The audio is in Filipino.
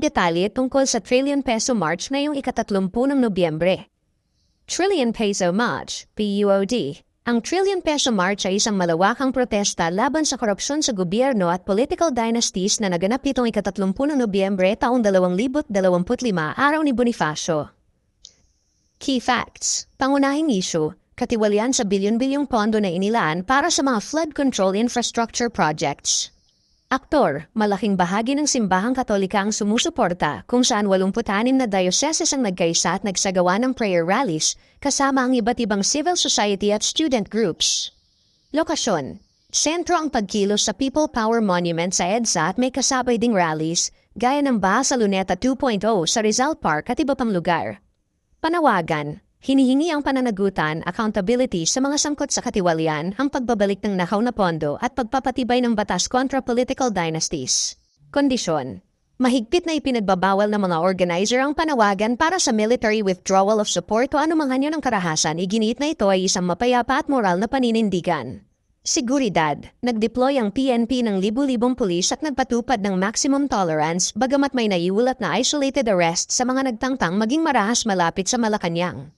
detalye tungkol sa Trillion Peso March ngayong ikatatlumpun ng Nobyembre. Trillion Peso March, PUOD. Ang Trillion Peso March ay isang malawakang protesta laban sa korupsyon sa gobyerno at political dynasties na naganap nitong ikatatlumpun ng Nobyembre taong 2025 araw ni Bonifacio. Key facts. Pangunahing issue, katiwalian sa bilyon-bilyong pondo na inilaan para sa mga flood control infrastructure projects. Aktor, malaking bahagi ng simbahang katolika ang sumusuporta kung saan 86 na dioceses ang nagkaisa at nagsagawa ng prayer rallies kasama ang iba't ibang civil society at student groups. Lokasyon, sentro ang pagkilos sa People Power Monument sa EDSA at may kasabay ding rallies gaya ng Baha sa Luneta 2.0 sa Rizal Park at iba pang lugar. Panawagan, hinihingi ang pananagutan, accountability sa mga sangkot sa katiwalian, ang pagbabalik ng nakaw na pondo at pagpapatibay ng batas kontra political dynasties. Kondisyon, mahigpit na ipinagbabawal ng mga organizer ang panawagan para sa military withdrawal of support o anumang anyo ng karahasan, iginit na ito ay isang mapayapa at moral na paninindigan. Seguridad, nag-deploy ang PNP ng libu-libong pulis at nagpatupad ng maximum tolerance bagamat may naiulat na isolated arrest sa mga nagtangtang maging marahas malapit sa Malacanang.